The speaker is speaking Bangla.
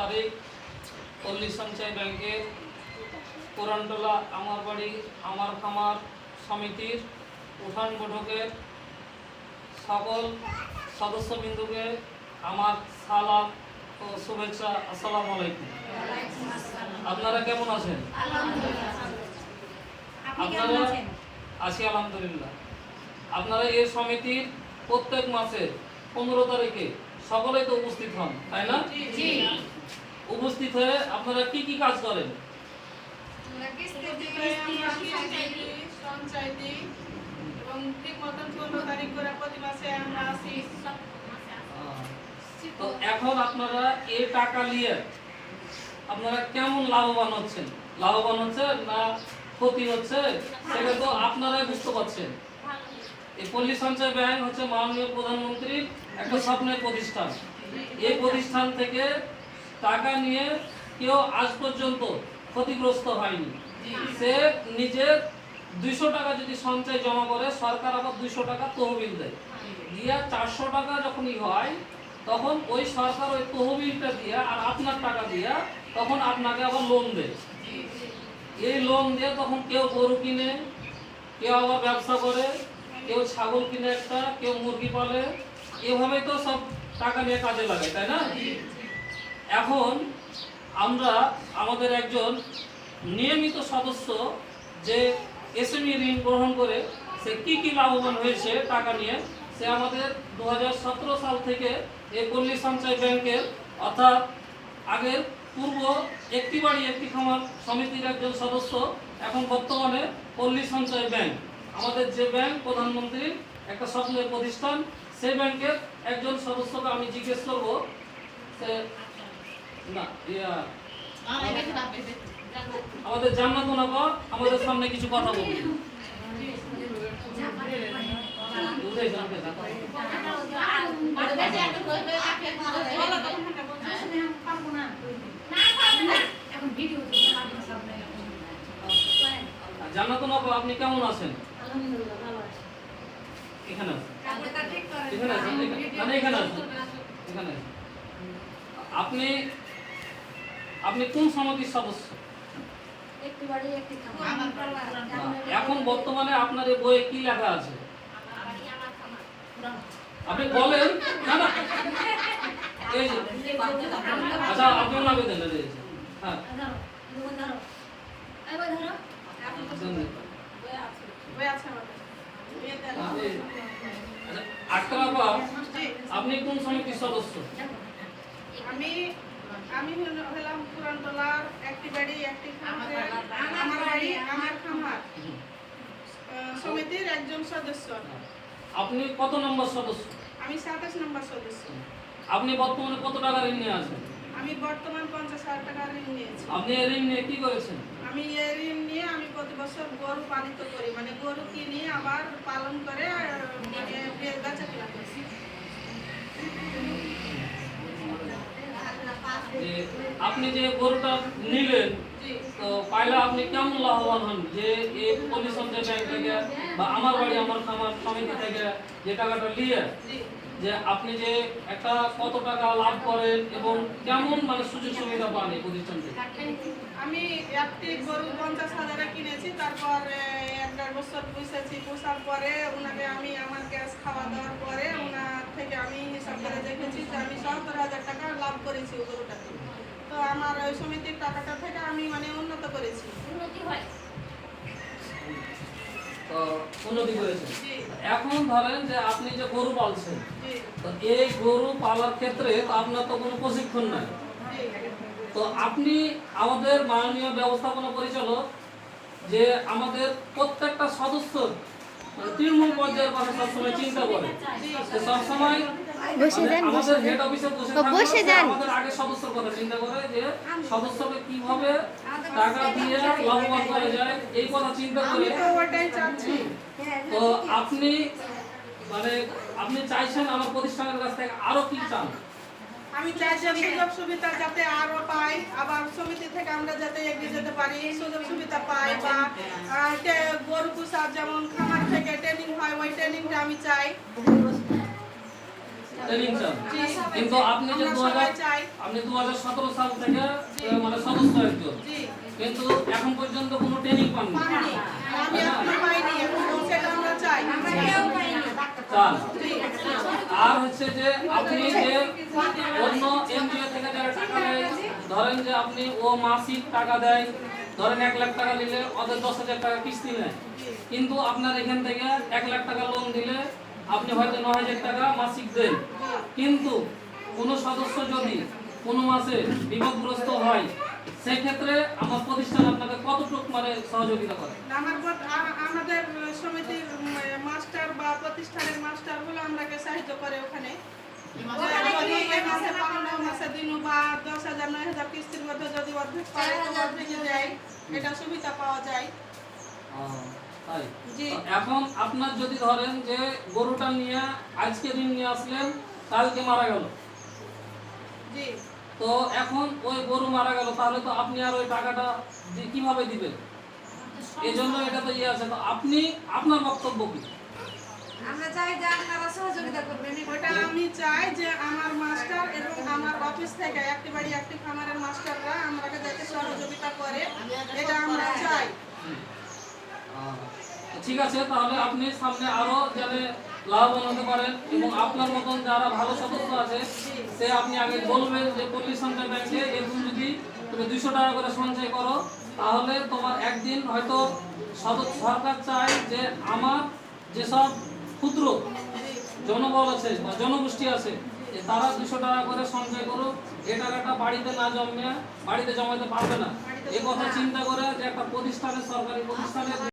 তারিখ পল্লী সঞ্চয় ব্যাংকের পুরানটোলা আমার বাড়ি আমার খামার সমিতির উঠান বৈঠকের সকল সদস্যবৃন্দকে আমার সালাম ও শুভেচ্ছা আসসালামু আলাইকুম। আপনারা কেমন আছেন? আপনারা আছি আলহামদুলিল্লাহ। আপনারা এই সমিতির প্রত্যেক মাসের পনেরো তারিখে সকলেই তো উপস্থিত হন তাই না? উপস্থিত হয়ে আপনারা কি কি কাজ করেন? এবং ঠিক মতন পনেরো তারিখ করে প্রতি মাসে আমরা আসি। তো এখন আপনারা এই টাকা নিয়ে আপনারা কেমন লাভবান হচ্ছেন? লাভবান হচ্ছে না ক্ষতি হচ্ছে? সেটা তো আপনারাই বুঝতে পারছেন। এই পল্লী সঞ্চয় ব্যাংক হচ্ছে মাননীয় প্রধানমন্ত্রীর একটা স্বপ্নের প্রতিষ্ঠান। এই প্রতিষ্ঠান থেকে টাকা নিয়ে কেউ আজ পর্যন্ত ক্ষতিগ্রস্ত হয়নি। সে নিজের দুইশো টাকা যদি সঞ্চয় জমা করে সরকার আবার দুইশো টাকা তহবিল দেয়। দিয়া চারশো টাকা যখনই হয় তখন ওই সরকার ওই তহবিলটা দিয়া আর আপনার টাকা দিয়া তখন আপনাকে আবার লোন দেয়। এই লোন দিয়ে তখন কেউ গরু কিনে কেউ আবার ব্যবসা করে কেউ ছাগল কিনে একটা কেউ মুরগি পালে এভাবে তো সব টাকা নিয়ে কাজে লাগে তাই না? এখন আমরা আমাদের একজন নিয়মিত সদস্য যে এসএমই ঋণ গ্রহণ করে সে কি কি লাভবান হয়েছে টাকা নিয়ে সে আমাদের দু হাজার সতেরো সাল থেকে এই পল্লী সঞ্চয় ব্যাংকের অর্থাৎ আগের পূর্ব একটি বাড়ি একটি খামার সমিতির একজন সদস্য এখন বর্তমানে পল্লী সঞ্চয় ব্যাংক। আমাদের যে ব্যাংক প্রধানমন্ত্রীর একটা স্বপ্নের প্রতিষ্ঠান সেই ব্যাংকের একজন সদস্যকে আমি জিজ্ঞেস করব না ইয়া আমাদের জান্নাত আমাদের সামনে কিছু কথা বলবে উদয় জানতে না। আর জান্নাত নাবা আপনি কেমন আছেন? এখানে এখানে আছেন? মানে এখানে আছেন? এখানে আপনি আপনি কোন সমিতির সদস্য? এখন বর্তমানে আপনার এই বইয়ে কি লেখা আছে? আপনি বলেন। না না। এই আচ্ছা আপনি না বেদেন হ্যাঁ দেন, দেন। বই আছে আমাদের বিয়েতে আপনি আচ্ছা আক্তার আপা জি, আপনি কোন সমিতির সদস্য আমি আমি হল- হলাম পুরানতলার একটি বাড়ি একটি খামার। আমার বাড়ি। আমার খামার। সমিতির একজন সদস্য। আপনি কত নম্বর সদস্য? আমি সাতাশ নম্বর সদস্য। আপনি বর্তমানে কত টাকা ঋণ নিয়ে আছেন? আমি বর্তমান পঞ্চাশ হাজার টাকা ঋণ নিয়েছি। আপনি এই ঋণ নিয়ে কি করেছেন? আমি এই ঋণ নিয়ে আমি প্রতি বছর গরু পালিত করি। মানে গরু কিনে আবার পালন করে মানে বেচা কিনা করছি যে আপনি যে গরুটা নিলেন তো পাইলে আপনি কেমন লাভবান হন? যে এই পল্লী সঞ্চয় ব্যাংক থেকে বা আমার বাড়ি আমার খামার সমিতি থেকে যে টাকাটা নিয়ে যে আপনি যে একটা কত টাকা লাভ করেন এবং কেমন মানে সুযোগ সুবিধা পান এই প্রতিষ্ঠান থেকে? আমি একটি গরু পঞ্চাশ হাজারে কিনেছি তারপর এক দেড় বছর পুষেছি পোষার পরে ওনাকে আমি আমার গ্যাস খাওয়া দাওয়ার পরে ওনার থেকে আমি হিসাব করে দেখেছি যে আমি সত্তর হাজার টাকা লাভ করেছি ওই গরুটাতে তো আমার ওই সমিতির টাকাটা থেকে আমি মানে উন্নত করেছি। তো উন্নতি করেছেন। এখন ধরেন যে আপনি যে গরু পালছেন তো এই গরু পালার ক্ষেত্রে আপনার তো কোনো প্রশিক্ষণ নাই। তো আপনি আমাদের মাননীয় ব্যবস্থাপনা পরিচালক যে আমাদের প্রত্যেকটা সদস্য তৃণমূল পর্যায়ের কথা সবসময় চিন্তা করে সে সবসময় বসে যান আমাদের হেড অফিসে বসে ও, থাকলেও বসে সে যান। আমাদের আগে সদস্যর কথা চিন্তা করে যে সদস্যকে কীভাবে টাকা দিয়ে লাভবান করা যায় এই কথা চিন্তা করে তো তো আপনি মানে আপনি চাইছেন আমার প্রতিষ্ঠানের কাছ থেকে আরও কি চান? আমি চাই যে সুযোগ সুবিধা যাতে আরও পাই আবার সমিতি থেকে আমরা যাতে এগিয়ে যেতে পারি সুযোগ সুবিধা পাই বা গরু পুষার যেমন খামার থেকে ট্রেনিং হয় ওই ট্রেনিংটা আমি চাই। ট্রেনিং কিন্তু আপনি যে দু আপনি দু হাজার সতেরো সাল থেকে মানে সদস্য একজন। কিন্তু এখন পর্যন্ত কোনো ট্রেনিং পাননি। আমি এখনও পাইনি এখন সেটা আমরা চাই। চান। আর হচ্ছে যে আপনি যে অন্য এনজিও থেকে যারা টাকা দেয় ধরেন যে আপনি ও মাসিক টাকা দেয়, ধরেন এক লাখ টাকা দিলে ওদের দশ হাজার টাকা কিস্তি নেয়। কিন্তু আপনার এখান থেকে এক লাখ টাকা লোন দিলে আপনি হয়তো ন হাজার টাকা মাসিক দেন। কিন্তু কোনো সদস্য যদি কোনো মাসে বিপদগ্রস্ত হয় সেক্ষেত্রে আমার প্রতিষ্ঠান আপনাকে কতটুকু মানে সহযোগিতা করে? আমার আমাদের সমিতির মাস্টার বা প্রতিষ্ঠানের মাস্টারগুলো আমাকে সাহায্য করে ওখানে। যে যদি এই মাসে পাওনা মাসে দিন বা দশ হাজার নয় হাজার কিস্তির মধ্যে যদি অর্ধেক পায় দেয়। এটা সুবিধা পাওয়া যায়। আহ, জি। এখন আপনার যদি ধরেন যে গরুটা নিয়ে আজকে ঋণ নিয়ে আসলেন কালকে মারা গেল। জি। তো এখন ওই গরু মারা গেল তাহলে তো আপনি আর ওই টাকাটা কীভাবে দিবেন? এই জন্য এটা তো ইয়ে আছে। তো আপনি আপনার বক্তব্য কি? আমরা চাই যে আপনারা সহযোগিতা করবেন। ওটা আমি চাই যে আমার মাস্টার এবং আমার অফিস থেকে একটি বাড়ি একটি খামারের মাস্টাররা আমাকে যাতে সহযোগিতা করে এটা আমরা চাই। ঠিক আছে তাহলে আপনি সামনে আরও যাতে লাভবান হতে পারেন এবং আপনার মতন যারা ভালো সদস্য আছে, সে আপনি আগে বলবেন যে পল্লী সঞ্চয় ব্যাংকে এরকম যদি তুমি দুইশো টাকা করে সঞ্চয় করো, তাহলে তোমার একদিন হয়তো সরকার চায় যে আমার যেসব ক্ষুদ্র জনবল আছে বা জনগোষ্ঠী আছে, যে তারা দুশো টাকা করে সঞ্চয় করুক এই টাকাটা বাড়িতে না জমে বাড়িতে জমাতে পারবে না। এই কথা চিন্তা করে যে একটা প্রতিষ্ঠানের সরকারি প্রতিষ্ঠানের